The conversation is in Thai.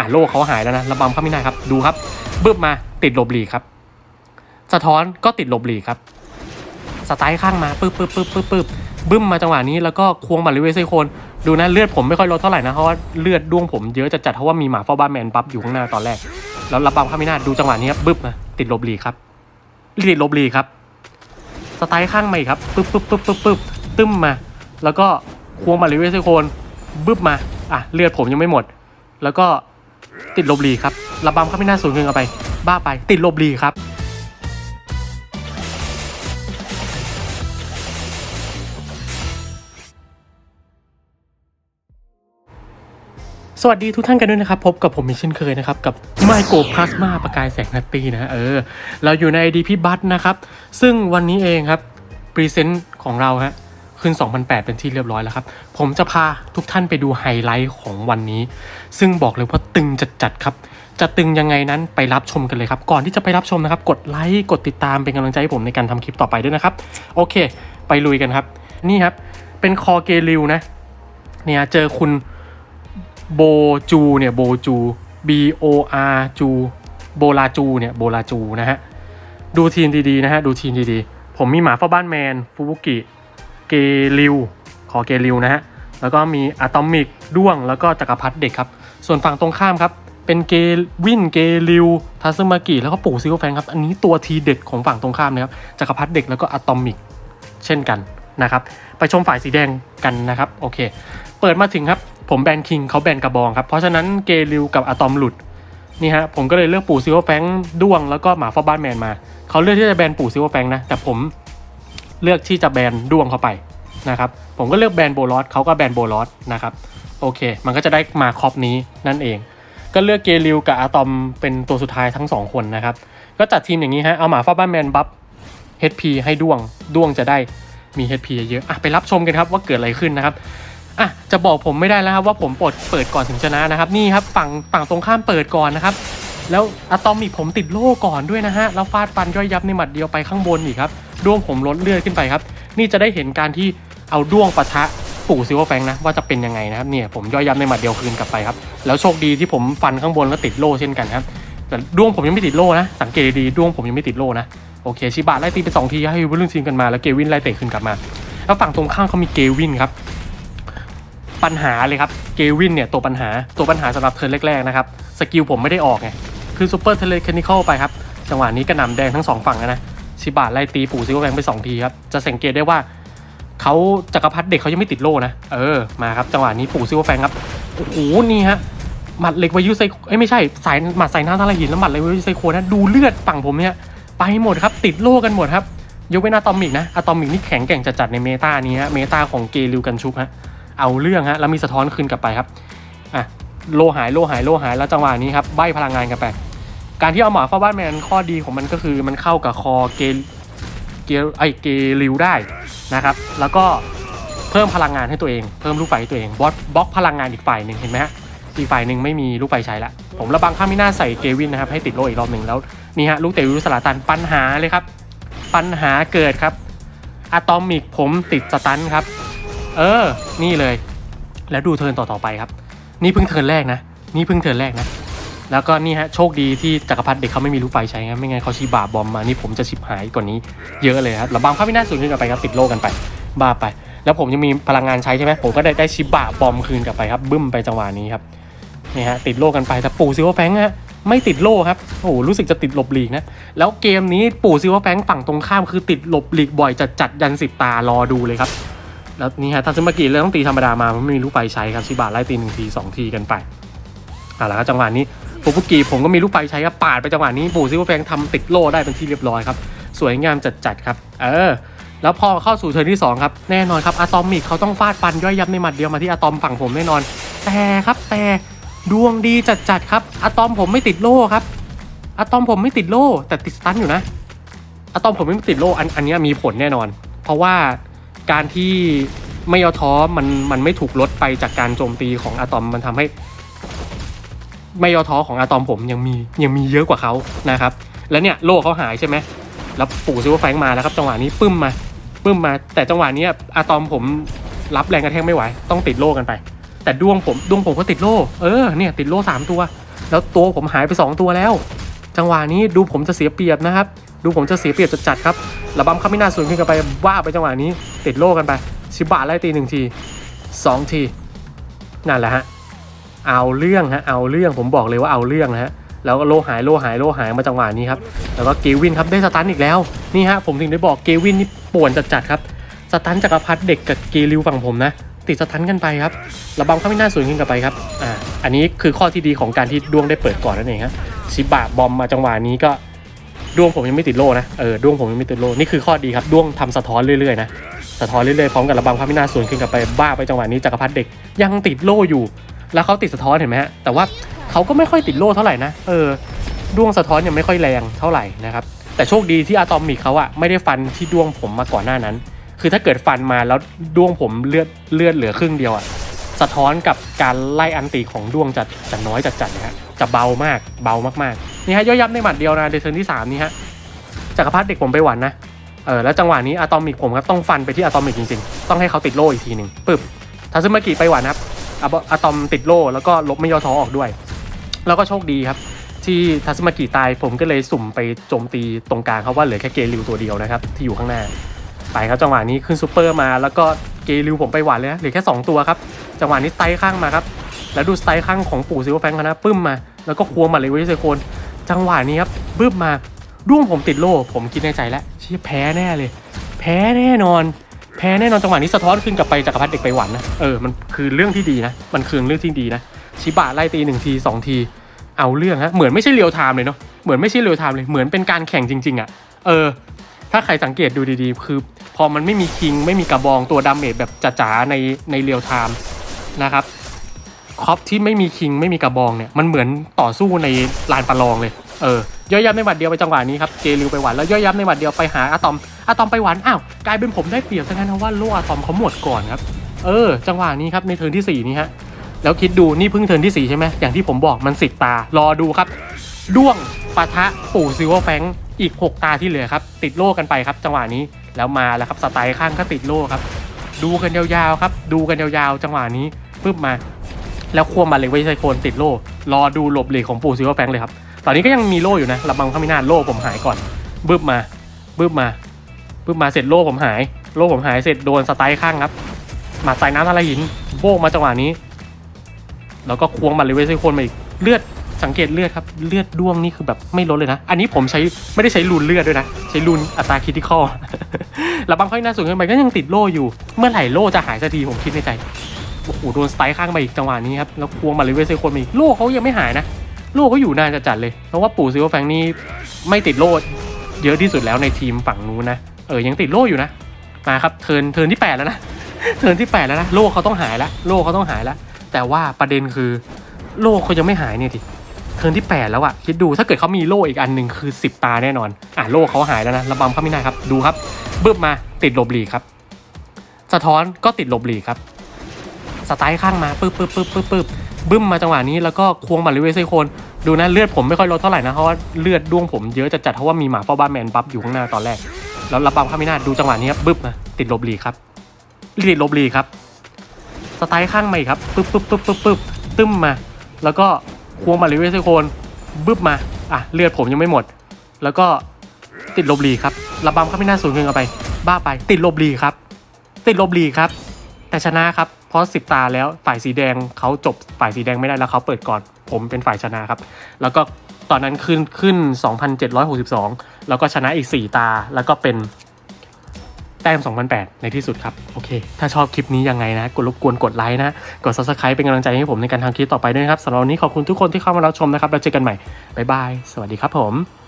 อะโลเขาหายแล้วนะระบำเข้าไม่ได้ครับ ดูครับบึ้บมาติดหลบหลีครับ สะท้อนก็ติดหลบหลีครับ สไตล์ข้างมาปึ๊บปึ๊บปึ๊บปึ๊บปึ๊บบึ้มมาจังหวะนี้แล้วก็ควงบัตรลิเวอร์ไซโคนดูนะเลือดผมไม่ค่อยลดเท่าไหร่นะเพราะว่าเลือดด้วงผมเยอะจัดจัดเพราะว่ามีหมาเฝ้าบ้าแมนปั๊บอยู่ข้างหน้าตอนแรก แล้วระบำเข้าไม่ได้ดูจังหวะนี้ครับบึ้บมาติดหลบหลีครับติดหลบหลีครับ สไตล์ข้างมาอีกครับปึ๊บปึ๊บปึ๊บปึ๊บปึ๊บตึ้มมา แล้วก็ควงบัตรลิเวอร์ไซโคนบึ้บมาอะเลือดผมยังไม่หมด แล้วก็ ติดลบหลีครับระบำเข้าไม่น่าสูงเกินเอาไป บ้าไป ติดลบหลีครับ สวัสดีทุกท่านกันด้วยนะครับ พบกับผมอีกเช่นเคยนะครับ กับไมโ o พลาสมาประกายแสงนัตตีนะเออ เราอยู่ใน ID พี่บัตนะครับ ซึ่งวันนี้เองครับพรีเซนต์ของเราฮะ ขึ้น 2008 เป็นที่เรียบร้อยแล้วครับ ผมจะพาทุกท่านไปดูไฮไลท์ของวันนี้ ซึ่งบอกเลยว่าตึงจัดๆครับ จะตึงยังไงนั้นไปรับชมกันเลยครับ ก่อนที่จะไปรับชมนะครับ กดไลค์ กดติดตามเป็นกำลังใจให้ผมในการทำคลิปต่อไปด้วยนะครับ โอเค ไปลุยกันครับ นี่ครับ เป็นคอเกลิวนะ เนี่ยเจอคุณโบจูเนี่ยโบจู B O R จูโบลาจูเนี่ยโบลาจูนะฮะ ดูทีมดีๆนะฮะ ดูทีมดีๆ ผมมีหมาเฝ้าบ้านแมนฟูบุกิ เกลิวขอเกลิวนะฮะแล้วก็มีอะตอมิกด้วงแล้วก็จักรพรรดิเด็กครับ ส่วนฝั่งตรงข้ามครับ เป็นเกวินเกลิวทัซึมากิแล้วก็ปู่ซิลแฟงครับ อันนี้ตัวทีเด็ดของฝั่งตรงข้ามนะครับจักรพรรดิเด็กแล้วก็อะตอมิกเช่นกันนะครับไปชมฝ่ายสีแดงกันนะครับโอเค เปิดมาถึงครับผมแบนคิงเขาแบนกระบองครับ เพราะฉะนั้นเกลิวกับอะตอมหลุดนี่ฮะผมก็เลยเลือกปู่ซิลเวอร์แฟงด้วงแล้วก็หมาฟอบ้านแมนมา เขาเลือกที่จะแบนปู่ซิลเวอร์แฟงนะ แต่ผม เลือกที่จะแบนด้วงเข้าไปนะครับผมก็เลือกแบนโบลอสเขาก็แบนโบลอสนะครับโอเค มันก็จะได้มาครอบนี้นั่นเอง ก็เลือกเกลิวกับอะตอมเป็นตัวสุดท้ายทั้งสองคนนะครับ ก็จัดทีมอย่างนี้ฮะเอาหมาฟอบ้านแมนบัฟ HP ให้ด้วงด้วงจะได้มี HP เยอะๆอะไปรับชมกันครับว่าเกิดอะไรขึ้นนะครับอะจะบอกผมไม่ได้แล้วครับว่าผมปดเปิดก่อนถึงชนะนะครับ นี่ครับฝั่งฝั่งตรงข้ามเปิดก่อนนะครับ แล้วอะตอมิกผมติดโล่ก่อนด้วยนะฮะ แล้วฟาดฟันย่อยยับในหมัดเดียวไปข้างบนอีกครับด้วงผมลดเลือดขึ้นไปครับ นี่จะได้เห็นการที่เอาด้วงปะทะปู่ซิวแฟงนะว่าจะเป็นยังไงนะครับเนี่ยผมย่อยยับในหมัดเดียวคืนกลับไปครับ แล้วโชคดีที่ผมฟันข้างบนแล้วติดโล่เช่นกันครับแต่ด้วงผมยังไม่ติดโล่นะ สังเกตดีด้วงผมยังไม่ติดโล่นะโอเคชิบะไล่ตีไปสองทีให้วิลลุนซินกันมาแล้วเกวินไล่เตะคืนกลับมา แล้วฝั่งตรงข้ามเขามีเกวินครับปัญหาเลยครับเกวินเนี่ยตัวปัญหาตัวปัญหาสำหรับเทิร์นแรกๆนะครับสกิลผมไม่ได้ออกไง คือซูเปอร์เทเลคนิคอลไปครับ จังหวะนี้กระหน่ำแดงทั้งสองฝั่งนะนะชิบะไล่ตีปู่ซิวแวงไปสองทีครับ จะสังเกตได้ว่าเขาจักรพรรดิเด็กเขายังไม่ติดโล่นะ เออ มาครับ จังหวะนี้ปู่ซิวแฟงครับ โอ้โห นี่ฮะ หมัดเหล็กวายุไซเอ้ยไม่ใช่ สายหมัดสายน้ำทาราหินแล้วหมัดเหล็กวายุไซโคนะ ดูเลือดฝั่งผมเนี่ยไปหมดครับ ติดโล่กันหมดครับ ยกเว้นอะตอมิกนะอะตอมิกนี่แข็งแกร่งจัดๆในเมตานี้ฮะ เมตาของเกลิวกันชุกฮะ เอาเรื่องฮะ แล้วมีสะท้อนคืนกลับไปครับ อะ โลหาย โลหาย โลหาย แล้วจังหวะนี้ครับ ใบพลังงานกันไป การที่เอาหมาเข้าบ้านแมนข้อดีของมันก็คือมันเข้ากับคอเกลเกลไอเกลิวได้นะครับ แล้วก็เพิ่มพลังงานให้ตัวเอง เพิ่มลูกไฟให้ตัวเองบล็อกบล็อกพลังงานอีกฝ่ายหนึ่งเห็นไหมฮะอีกฝ่ายหนึ่งไม่มีลูกไฟใช้ละผมระบังข้ามไม่น่าใส่เกวินนะครับให้ติดโลอีกรอบหนึ่งแล้วนี่ฮะลูกเตะวิรุสลาตันปัญหาเลยครับ ปัญหาเกิดครับอะตอมิกผมติดสตันครับ เออ นี่เลย แล้วดูเทิร์นต่อๆไปครับ นี่เพิ่งเทิร์นแรกนะ นี่เพิ่งเทิร์นแรกนะ แล้วก็นี่ฮะโชคดีที่จักรพรรดิเด็กเขาไม่มีลูกไฟใช้ครับไม่งั้นเขาชีบาบอมมานี่ผมจะชิบหายกว่านี้เยอะเลยครับระบางพระวินาสูญขึ้นกลับไปครับติดโลกันไปบ้าไป แล้วผมยังมีพลังงานใช้ใช่ไหมผมก็ได้ได้ชิบะบอมคืนกลับไปครับบึ้มไปจังหวะนี้ครับนี่ฮะติดโลกันไปแต่ปู่ซิลเวอร์แฟงฮะไม่ติดโลครับโอ้โหรู้สึกจะติดหลบหลีกนะแล้วเกมนี้ปู่ซิลเวอร์แฟงฝั่งตรงข้ามคือติดหลบหลีกบ่อยจัดจัดยันสิบตารอดูเลยครับแล้วนี่ฮะทันซึมากิเลยต้องตีธรรมดามามันไม่มีลูกไฟใช้ครับชิบะไล่ตีหนึ่งทีสองทีกันไปเอาละครับจังหวะนี้ ฟูบุกิผมก็มีลูกไฟใช้ครับปาดไปจังหวะนี้ปู่ซิวแฟงทำติดโล่ได้เป็นที่เรียบร้อยครับ สวยงามจัดๆครับ เออ แล้วพอเข้าสู่เทิร์นที่ 2 ครับ แน่นอนครับอะตอมมิกเขาต้องฟาดฟันย่อยยับในหมัดเดียวมาที่อะตอมฝั่งผมแน่นอน แต่ครับแต่ดวงดีจัดๆครับอะตอมผมไม่ติดโล่ครับอะตอมผมไม่ติดโล่แต่ติดสตันอยู่นะอะตอมผมไม่ติดโล่อันอันนี้มีผลแน่นอน เพราะว่าการที่ไม่ยอท้อมันมันไม่ถูกลดไปจากการโจมตีของอะตอมมันทำให้ ไม่ยอท้อของอะตอมผมยังมียังมีเยอะกว่าเขานะครับแล้วเนี่ยโล่เขาหายใช่ไหมแล้วปู่ซิลเวแฟงมาแล้วครับจังหวะนี้ปึ้มมาปึ้มมา แต่จังหวะนี้อะตอมผมรับแรงกระแทกไม่ไหวต้องติดโล่กันไป แต่ดวงผมดวงผมก็ติดโล่เออเนี่ยติดโล่สามตัว แล้วตัวผมหายไปสองตัวแล้ว จังหวะนี้ดูผมจะเสียเปรียบนะครับ ดูผมจะเสียเปรียบจัดๆครับระบำข้าไม่น่าสวนขึ้นกันไปว่าไปจังหวะนี้ติดโล่กันไป ชิบะไล่ตีหนึ่งทีสองทีนั่นแหละฮะ เอาเรื่องฮะเอาเรื่องผมบอกเลยว่าเอาเรื่องนะฮะแล้วก็โลหายโลหายโลหายมาจังหวะนี้ครับแล้วก็เกวินครับได้สตันอีกแล้วนี่ฮะผมถึงได้บอกเกวินนี่ป่วนจัดๆครับสตันจักรพรรดิเด็กกับเกลิวฝั่งผมนะติดสตันกันไปครับระบำข้าไม่น่าสวนขึ้นกันไปครับอ่าอันนี้คือข้อที่ดีของการที่ดวงได้เปิดก่อนนั่นเองฮะชิบะบอมมาจังหวะนี้ก็ดวงผมยังไม่ติดโล่นะเออดวงผมยังไม่ติดโล่นี่คือข้อดีครับดวงทำสะท้อนเรื่อยๆนะสะท้อนเรื่อยๆพร้อมกับระบำพระพินาสวนขึ้นกลับไปบ้าไปจังหวะนี้จักรพรรดิเด็กยังติดโล่อยู่ แล้วเขาติดสะท้อนเห็นไหมฮะแต่ว่าเขาก็ไม่ค่อยติดโล่เท่าไหร่นะเออดวงสะท้อนยังไม่ค่อยแรงเท่าไหร่นะครับแต่โชคดีที่อะตอมิกเขาอะไม่ได้ฟันที่ดวงผมมาก่อนหน้านั้น คือถ้าเกิดฟันมาแล้วดวงผมเลือดเลือดเหลือครึ่งเดียวอะสะท้อนกับการไล่อันตีของดวงจะจะน้อยจัดๆนะฮะจะเบามากเบามากๆนี่ฮะย่อยยับในหมัดเดียวนะในเทิร์นที่สามนี่ฮะจักรพรรดิเด็กผมไปหวันนะเออแล้วจังหวะนี้อะตอมิกผมครับต้องฟันไปที่อะตอมิกจริงๆ ต้องให้เขาติดโล่อีกทีหนึ่งปึ๊บทาซึมากิไปหวันครับ อะบอะตอมติดโล่แล้วก็ลบไม่ย่อท้อออกด้วย แล้วก็โชคดีครับ ที่ทัซึมากิตายผมก็เลยสุ่มไปโจมตีตรงกลางเขาว่าเหลือแค่เกลิวตัวเดียวนะครับที่อยู่ข้างหน้า ไปครับจังหวะนี้ขึ้นซูเปอร์มาแล้วก็เกลิวผมไปหวานเลยนะเหลือแค่ 2 ตัวครับจังหวะนี้สไตข้างมาครับแล้วดูสไตล์ข้างของปู่ซิลเวแฟงค์เขานะปึ้มมา แล้วก็ควงมาเลยเว้ยเซโคนจังหวะนี้ครับบึ้มมาด้วงผมติดโล่ผมคิดในใจแล้วชี่ยแพ้แน่เลย แพ้แน่นอน แพ้แน่นอนจังหวะนี้สะท้อนขึ้นกลับไปจักรพรรดิเด็กไปหวันนะเออมันคือเรื่องที่ดีนะมันคือเรื่องที่ดีนะชิบะไล่ตีหนึ่งทีสองทีเอาเรื่องฮะเหมือนไม่ใช่เรียลไทม์เลยเนาะเหมือนไม่ใช่เรียลไทม์เลยเหมือนเป็นการแข่งจริง ๆอะ่ะเออ ถ้าใครสังเกตดูดีๆ คือ พอมันไม่มีคิงไม่มีกระบองตัวดาเมจแบบจ๋าๆในในเรียลไทม์นะครับคอปที่ไม่มีคิงไม่มีกระบองเนี่ยมันเหมือนต่อสู้ในลานประลองเลย เออย่อยยับในหมัดเดียวไปจังหวะนี้ครับเจลิวไปหวานแล้วย่อยยับในหมัดเดียวไปหาอะตอมอะตอมไปหวานอ้าวกลายเป็นผมได้เปรียบซะงั้นนะว่าโล่อะตอมเขาหมดก่อนครับเออ จังหวะนี้ครับในเทิร์นที่สี่นี้ฮะแล้วคิดดูนี่เพิ่งเทิร์นที่สี่ใช่ไหมอย่างที่ผมบอกมันสิบตารอดูครับด้วงปะทะปู่ซิลเวแฟงอีก 6 ตาที่เหลือครับ ติดโล่กันไปครับ จังหวะนี้แล้วมาแล้วครับสไตล์ข้างก็ติดโล่ครับ ดูกันยาวๆครับ ดูกันยาวๆ จังหวะนี้ปึ๊บมา แล้วควบมาเลยไว้ไซโคนติดโล่รอดูหลบเหลกของปู่ซิลเวแฟงเลยครับ ตอนนี้ก็ยังมีโล่อยู่นะระบังข้ามินาโล่ผมหายก่อนบึ้บมาบึ้บมาบึ้บมาเสร็จโล่ผมหาย โล่ผมหายเสร็จโดนสไตล์ข้างครับหมาดใส่น้ำทะเลหินโบกมาจังหวะนี้ แล้วก็ควงมาเลยไว้ไซโคนมาอีกเลือดสังเกตเลือดครับเลือดด้วงนี่คือแบบไม่ลดเลยนะ อันนี้ผมใช้ไม่ได้ใช้รูนเลือดด้วยนะ ใช้รูนอัตราคิติคอลแล้วบางค่อยหนาสูงขึ้นไปก็ยังติดโล่อยู่ เมื่อไหร่โล่จะหายสักทีผมคิดในใจ โอ้โหโดนสไตล์ข้างไปอีกจังหวะนี้ครับ แล้วควงมาเลยเวสเซคนมาอีกโล่เขายังไม่หายนะ โล่เขาอยู่นานจัดๆเลย เพราะว่าปู่ซิลเวอแฟงนี่ไม่ติดโล่เยอะที่สุดแล้วในทีมฝั่งนู้นนะ เออยังติดโล่อยู่นะ มาครับเทินเทินที่แปดแล้วนะ เทินที่แปดแล้วนะ โล่เขาต้องหายแล้วโล่เขาต้องหายแล้ว แต่ว่าประเด็นคือโล่เขายังไม่หายเนี่ยดิเทินที่ 8 แล้วอะคิดดูถ้าเกิดเขามีโล่อีกอันหนึ่งคือ 10 ตาแน่นอน อะโล่เขาหายแล้วนะระบำเขาไม่ได้ครับ ดูครับบึ้มมาติดหลบหลีครับ สะท้อนก็ติดหลบหลีครับ สไตล์ข้างมาปึ๊บปึ๊บปึ๊บปึ๊บปึ๊บ บึ้มมาจังหวะนี้แล้วก็ควงมาลิเวไซโคนดูนะเลือดผมไม่ค่อยลดเท่าไหร่นะเพราะว่าเลือดด้วงผมเยอะจัดจัดๆเพราะว่ามีหมาเฝ้าบ้านแมนบัฟอยู่ข้างหน้าตอนแรก แล้วระบำเข้าไม่น่าดูจังหวะนี้ครับบึ้มมาติดลบลีครับติดลบลีครับสไตล์ข้างมาอีกครับปึ๊บปึ๊บปึ๊บปึ๊บปึ๊บตึ้มมา แล้วก็ควงมาลิเวไซโคนบึ้บมาอะเลือดผมยังไม่หมด แล้วก็ติดลบลีครับระบำเข้าไม่น่าสูงเกินเอาไป บ้าไป ติดลบลีครับ ติดลบลีครับ แต่ชนะครับ เพราะสิบตาแล้วฝ่ายสีแดงเขาจบฝ่ายสีแดงไม่ได้แล้วเขาเปิดก่อน ผมเป็นฝ่ายชนะครับ แล้วก็ตอนนั้นขึ้นขึ้น 2,762 แล้วก็ชนะอีก 4 ตา แล้วก็เป็นแต้ม2008ในที่สุดครับ โอเค ถ้าชอบคลิปนี้ยังไงนะ กดรบกวนกดไลค์นะ กด subscribe เป็นกำลังใจให้ผมในการทำคลิปต่อไปด้วยครับสำหรับวันนี้ขอบคุณทุกคนที่เข้ามารับชมนะครับ แล้วเจอกันใหม่ บ๊ายบาย สวัสดีครับผม